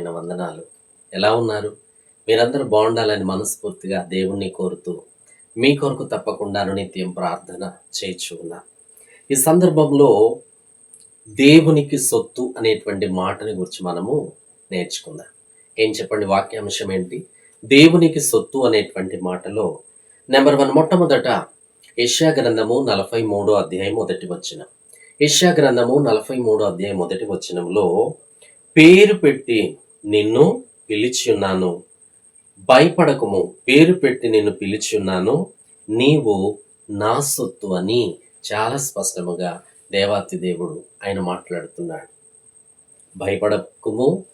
హృదయపూర్వకమైన వందనాలు. ఎలా ఉన్నారు? మీరందరూ బాగుండాలని మనస్ఫూర్తిగా దేవుణ్ణి కోరుతూ మీ కొరకు తప్పకుండా నిత్యం ప్రార్థన చేయించుకున్నా ఈ సందర్భంలో దేవునికి సొత్తు అనేటువంటి మాటని గురించి మనము నేర్చుకుందాం. ఏం చెప్పండి? వాక్యాంశం ఏంటి? దేవునికి సొత్తు అనేటువంటి మాటలో నెంబర్ వన్ మొట్టమొదట యష్యా గ్రంథము నలభై మూడో అధ్యాయం మొదటి వచ్చిన యష్యా గ్రంథము నలభై మూడో అధ్యాయం మొదటి వచనంలో పేరు పెట్టి నిన్ను పిలిచి ఉన్నాను భయపడకము పేరు పెట్టి నిన్ను పిలిచి ఉన్నాను నీవు నా సొత్తు అని చాలా స్పష్టముగా దేవాతి దేవుడు ఆయన మాట్లాడుతున్నాడు. భయపడకము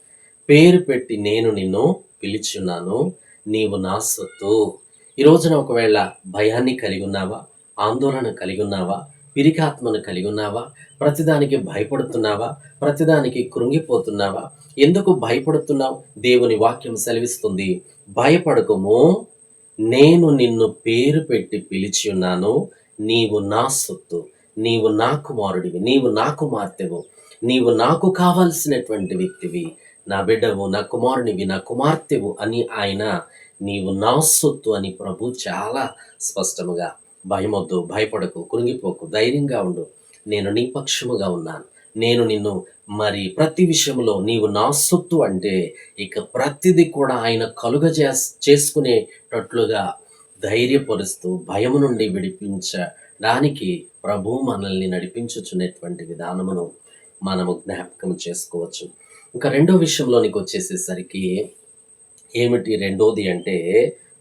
పేరు పెట్టి నేను నిన్ను పిలిచున్నాను. నీవు నా సొత్తు. ఈ రోజున ఒకవేళ భయాన్ని కలిగి ఉన్నావా ఆందోళన కలిగి ఉన్నావా పిరికాత్మను కలిగి ఉన్నావా? ప్రతిదానికి భయపడుతున్నావా? ప్రతిదానికి కృంగిపోతున్నావా? ఎందుకు భయపడుతున్నావు? దేవుని వాక్యం సెలవిస్తుంది. భయపడకము. నేను నిన్ను పేరు పెట్టి పిలిచి ఉన్నాను. నీవు నా సొత్తు. నీవు నా కుమారుడివి. నీవు నా కుమార్తెవు. నీవు నాకు కావాల్సినటువంటి వ్యక్తివి. నా బిడ్డవు నా కుమారునివి నా కుమార్తెవు అని ఆయన నీవు నా సొత్తు అని ప్రభు చాలా స్పష్టముగా భయమొద్దు భయపడకు కృంగిపోకు ధైర్యంగా ఉండు. నేను నీ పక్షముగా ఉన్నాను. నేను నిన్ను మరి ప్రతి విషయంలో నీవు నా సొత్తు అంటే ఇక ప్రతిది కూడా ఆయన కలుగ చేసుకునేటట్లుగా ధైర్యపరుస్తూ భయము నుండి విడిపించడానికి ప్రభు మనల్ని నడిపించుచునేటువంటి విధానమును మనము జ్ఞాపకం చేసుకోవచ్చు. ఇంకా రెండో విషయంలోనికి వచ్చేసేసరికి ఏమిటి రెండోది అంటే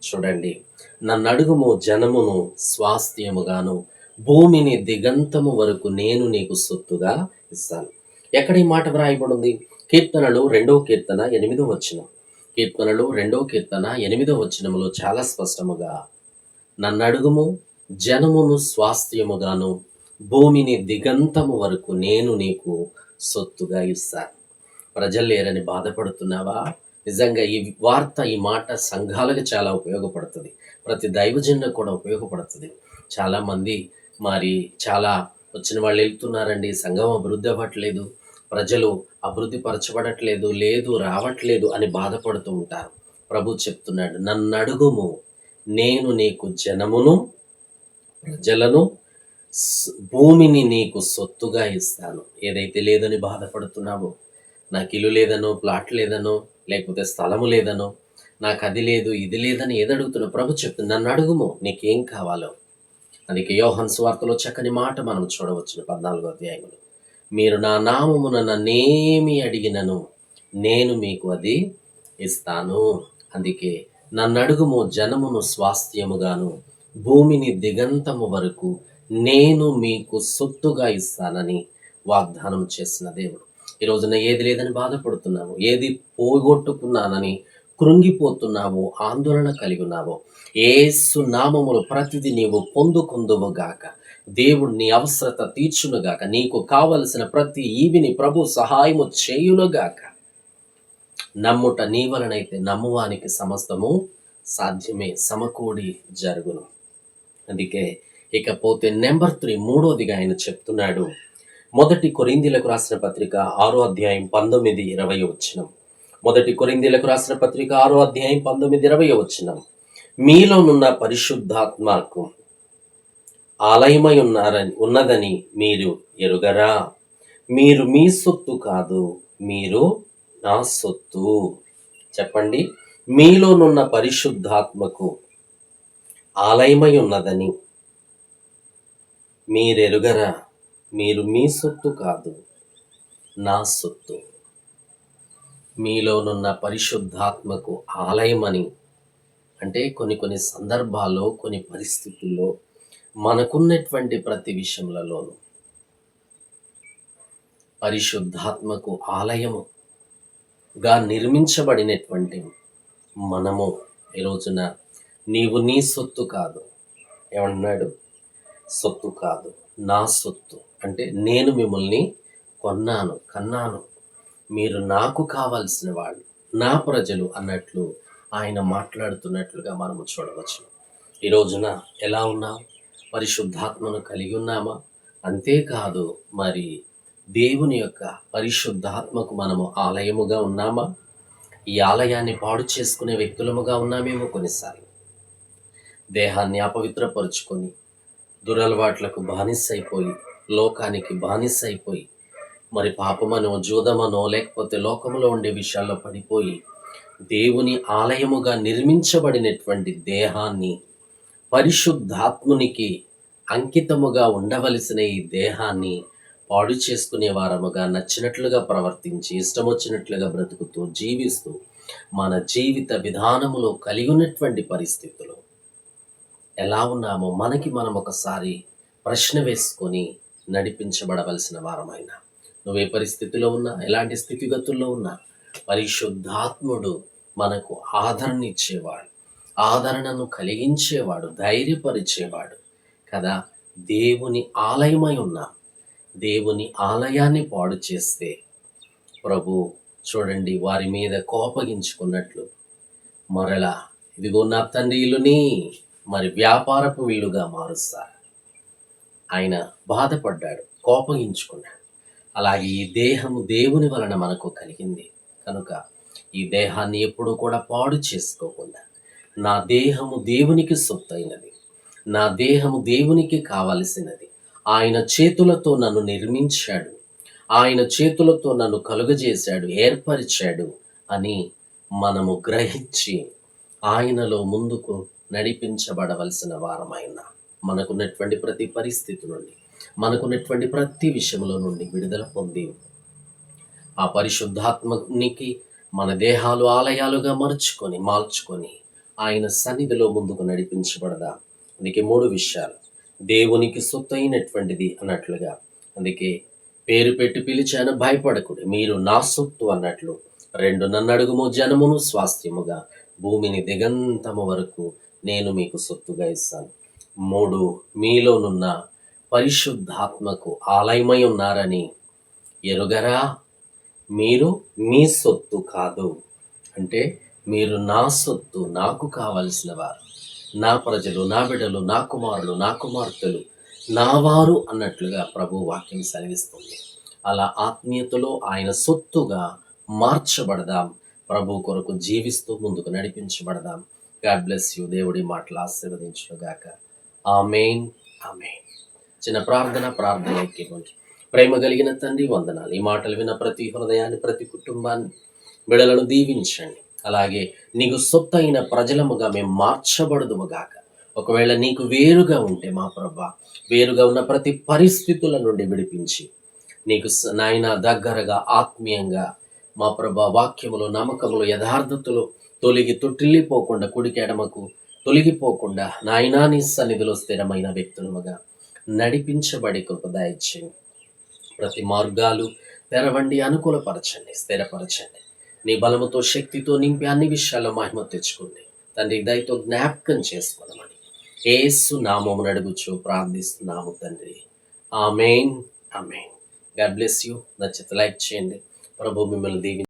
చూడండి. నన్నడుగుము జనమును స్వాస్థ్యముగాను భూమిని దిగంతము వరకు నేను నీకు సొత్తుగా ఇస్తాను. ఎక్కడ ఈ మాట వ్రాయబడింది? కీర్తనలు రెండో కీర్తన ఎనిమిదో వచనం. కీర్తనలు రెండో కీర్తన ఎనిమిదో వచనములో చాలా స్పష్టముగా నన్నడుగుము జనమును స్వాస్థ్యముగాను భూమిని దిగంతము వరకు నేను నీకు సొత్తుగా ఇస్తాను. ప్రజలు లేరని బాధపడుతున్నావా? నిజంగా ఈ వార్త ఈ మాట సంఘాలకు చాలా ఉపయోగపడుతుంది. ప్రతి దైవజన్య కూడా ఉపయోగపడుతుంది. చాలామంది మరి చాలా వచ్చిన వాళ్ళు వెళ్తున్నారండి సంఘం అభివృద్ధి అవ్వట్లేదు ప్రజలు అభివృద్ధి పరచబడట్లేదు లేదు రావట్లేదు అని బాధపడుతూ ఉంటారు. ప్రభు చెప్తున్నాడు నన్ను అడుగుము నేను నీకు జనమును ప్రజలను భూమిని నీకు సొత్తుగా ఇస్తాను. ఏదైతే లేదని బాధపడుతున్నావో నాకు ఇల్లు లేదనో ప్లాట్ లేదనో లేకపోతే స్థలము లేదనో నాకు అది లేదు ఇది లేదని ఏది ప్రభు చెప్తుంది నన్ను అడుగుము నీకేం కావాలో? అందుకే యోహన్ స్వార్తలో చక్కని మాట మనం చూడవచ్చును పద్నాలుగో అధ్యాయములు. మీరు నా నామమున నన్నేమి అడిగినను నేను మీకు అది ఇస్తాను. అందుకే నన్ను అడుగుము జనమును స్వాస్థ్యముగాను భూమిని దిగంతము వరకు నేను మీకు సొత్తుగా ఇస్తానని వాగ్దానం చేసిన దేవుడు. ఈ రోజున ఏది లేదని బాధపడుతున్నావు? ఏది పోగొట్టుకున్నానని కృంగిపోతున్నావు? ఆందోళన కలిగి ఉన్నావు? ఏసు నామములు ప్రతిది నీవు పొందుకుందువు గాక దేవుడు నీ అవసరత తీర్చునుగాక. నీకు కావలసిన ప్రతి ఈవిని ప్రభు సహాయము చేయునుగాక. నమ్ముట నీ వలనైతే నమ్మువానికి సమస్తము సాధ్యమే సమకూడి జరుగును. అందుకే ఇకపోతే నెంబర్ త్రీ మూడోదిగా ఆయన చెప్తున్నాడు. మొదటి కొరిందీలకు రాసిన పత్రిక ఆరో అధ్యాయం పంతొమ్మిది ఇరవై వచ్చినం మొదటి కొరిందీలకు రాసిన పత్రిక ఆరో అధ్యాయం పంతొమ్మిది ఇరవై వచ్చినం మీలోనున్న పరిశుద్ధాత్మకు ఆలయమై ఉన్నారని ఉన్నదని మీరు ఎరుగరా? మీరు మీ సొత్తు కాదు మీరు నా సొత్తు. చెప్పండి. మీలోనున్న పరిశుద్ధాత్మకు ఆలయమై ఉన్నదని మీరెరుగరా మీరు మీ సొత్తు కాదు నా సొత్తు. మీలోనున్న పరిశుద్ధాత్మకు ఆలయమని అంటే కొన్ని కొన్ని సందర్భాల్లో కొన్ని పరిస్థితుల్లో మనకున్నటువంటి ప్రతి విషయంలోనూ పరిశుద్ధాత్మకు ఆలయముగా నిర్మించబడినటువంటి మనము ఈ రోజున నీవు నీ సొత్తు కాదు. ఏమన్నాడు సొత్తు కాదు. నా సొత్తు. అంటే నేను మిమ్మల్ని కొన్నాను కన్నాను. మీరు నాకు కావాల్సిన వాళ్ళు నా ప్రజలు అన్నట్లు ఆయన మాట్లాడుతున్నట్లుగా మనము చూడవచ్చు. ఈ రోజున ఎలా ఉన్నాం పరిశుద్ధాత్మను కలిగి ఉన్నామా? అంతేకాదు మరి దేవుని యొక్క పరిశుద్ధాత్మకు మనము ఆలయముగా ఉన్నామా? ఈ ఆలయాన్ని పాడు చేసుకునే వ్యక్తులముగా ఉన్నామేమో కొన్నిసార్లు. దేహాన్ని అపవిత్రపరుచుకొని దురలవాట్లకు బానిసైపోయి లోకానికి బానిసైపోయి మరి పాపమనో జూదమనో లేకపోతే లోకములో ఉండే విషయాల్లో పడిపోయి దేవుని ఆలయముగా నిర్మించబడినటువంటి దేహాన్ని పరిశుద్ధాత్మునికి అంకితముగా ఉండవలసిన ఈ దేహాన్ని పాడు చేసుకునే వారముగా నచ్చినట్లుగా ప్రవర్తించి ఇష్టం వచ్చినట్లుగా బ్రతుకుతూ జీవిస్తూ మన జీవిత విధానములో కలిగి ఉన్నటువంటి పరిస్థితులు. ఎలా ఉన్నామో మనకి మనం ఒకసారి ప్రశ్న వేసుకొని నడిపించబడవలసిన వారమైన. నువ్వే పరిస్థితిలో ఉన్నా ఎలాంటి స్థితిగతుల్లో ఉన్నా పరిశుద్ధాత్ముడు మనకు ఆదరణ ఇచ్చేవాడు. ఆదరణను కలిగించేవాడు ధైర్యపరిచేవాడు కదా. దేవుని ఆలయమై ఉన్నాం. దేవుని ఆలయాన్ని పాడు చేస్తే ప్రభు చూడండి వారి మీద కోపగించుకున్నట్లు మరలా ఇదిగో నా తండ్రి ఇల్లుని మరి వ్యాపారపు ఇల్లుగా మారుస్తారు. ఆయన బాధపడ్డాడు కోపగించుకున్నాడు. అలాగే ఈ దేహము దేవుని వలన మనకు కలిగింది. కనుక ఈ దేహాన్ని ఎప్పుడూ కూడా పాడు చేసుకోకుండా నా దేహము దేవునికి సొత్తైనది నా దేహము దేవునికి కావలసినది ఆయన చేతులతో నన్ను నిర్మించాడు ఆయన చేతులతో నన్ను కలుగజేశాడు ఏర్పరిచాడు అని మనము గ్రహించి ఆయనలో ముందుకు నడిపించబడవలసిన వారమైన మనకున్నటువంటి ప్రతి పరిస్థితి నుండి మనకున్నటువంటి ప్రతి విషయంలో నుండి విడుదల పొంది ఆ పరిశుద్ధాత్మనికి మన దేహాలు ఆలయాలుగా మరుచుకొని మార్చుకొని ఆయన సన్నిధిలో ముందుకు నడిపించబడదా? అందుకే మూడు విషయాలు. దేవునికి సొత్తైనటువంటిది అన్నట్లుగా అందుకే పేరు పెట్టి పిలిచాను భయపడకుడు. మీరు నా సొత్తు అన్నట్లు రెండు నన్ను అడుగుము జనమును స్వాస్థ్యముగా భూమిని దిగంతము వరకు నేను మీకు సొత్తుగా ఇస్తాను. మూడు మీలోనున్న పరిశుద్ధాత్మకు ఆలయమై ఉన్నారని ఎరుగరా? మీరు మీ సొత్తు కాదు. అంటే మీరు నా సొత్తు నాకు కావలసిన వారు. నా ప్రజలు నా బిడ్డలు నా కుమారులు నా కుమార్తెలు నా వారు అన్నట్లుగా ప్రభు వాక్యం సెలవిస్తుంది. అలా ఆత్మీయతలో ఆయన సొత్తుగా మార్చబడదాం. ప్రభు కొరకు జీవిస్తూ ముందుకు నడిపించబడదాం. గాడ్ బ్లెస్ యూ దేవుడి మాటలు ఆశీర్వదించుగాక ఆమెన్. ఆమెన్. చిన్న ప్రార్థన ప్రార్థన ప్రేమ కలిగిన తండ్రి వందనాలు. ఈ మాటలు విన్న ప్రతి హృదయాన్ని ప్రతి కుటుంబాన్ని బిడలను దీవించండి. అలాగే నీకు సొత్తైన ప్రజలముగా మేము మార్చబడదుముగాక ఒకవేళ నీకు వేరుగా ఉంటే మా ప్రభా వేరుగా ఉన్న ప్రతి పరిస్థితుల నుండి విడిపించి నీకు నాయన దగ్గరగా ఆత్మీయంగా మా ప్రభా వాక్యములు నమ్మకములు యథార్థతలు తొలగి తొట్టిల్లిపోకుండా కుడికి ఎడమకు తొలగిపోకుండా నాయనా నీ సన్నిధిలో స్థిరమైన వ్యక్తులముగా నడిపించబడి కృప దయచేయండి ప్రతి మార్గాలు తెరవండి అనుకూలపరచండి స్థిరపరచండి. నీ బలముతో శక్తితో నింపి అన్ని విషయాల్లో మహిమ తెచ్చుకోండి. తండ్రి దయతో జ్ఞాపకం చేసుకోనమని ఏసు నామమును నడుగుచు ప్రార్థిస్తున్నాము తండ్రి. Amen amen. God bless you. నచ్చితే లైక్ చేయండి. ప్రభు మిమ్మల్ని దీవి